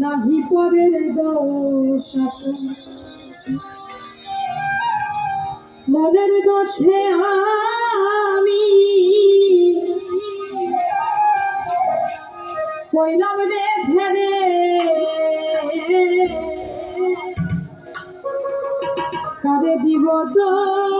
নাহি পরে দোষ মনের দোষে আমি কইলাম রে ফেরে কারে দিব দোষ?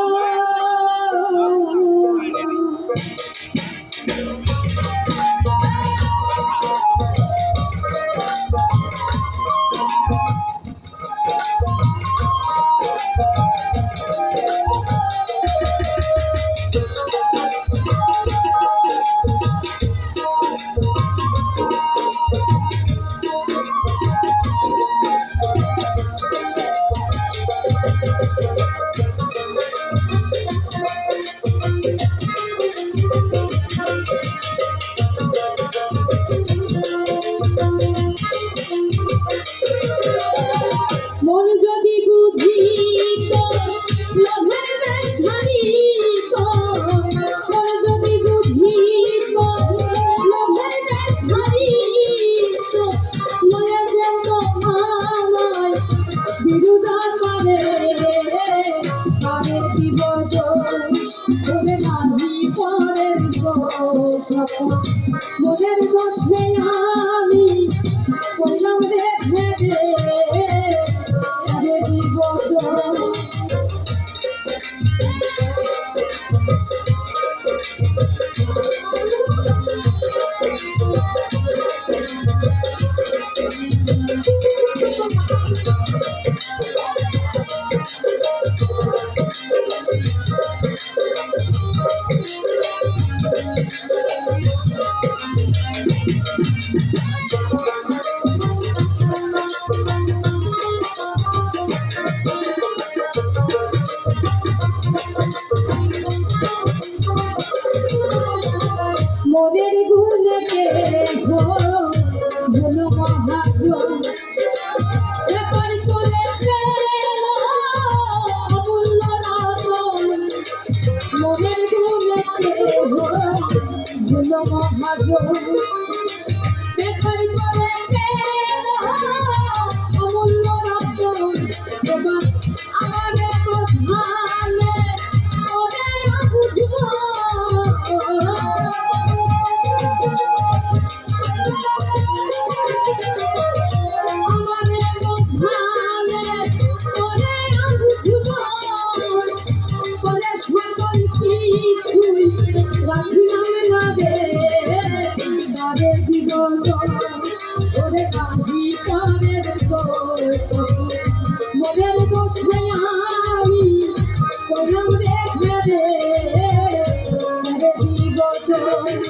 নাহি পরের গোস মনের গোস আমি কইলাম রে মনের গুণকে রেখো ভুল মহাজন। ব্যাপার করে অমূল্য রতন মনের গুণকে ভুল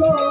করে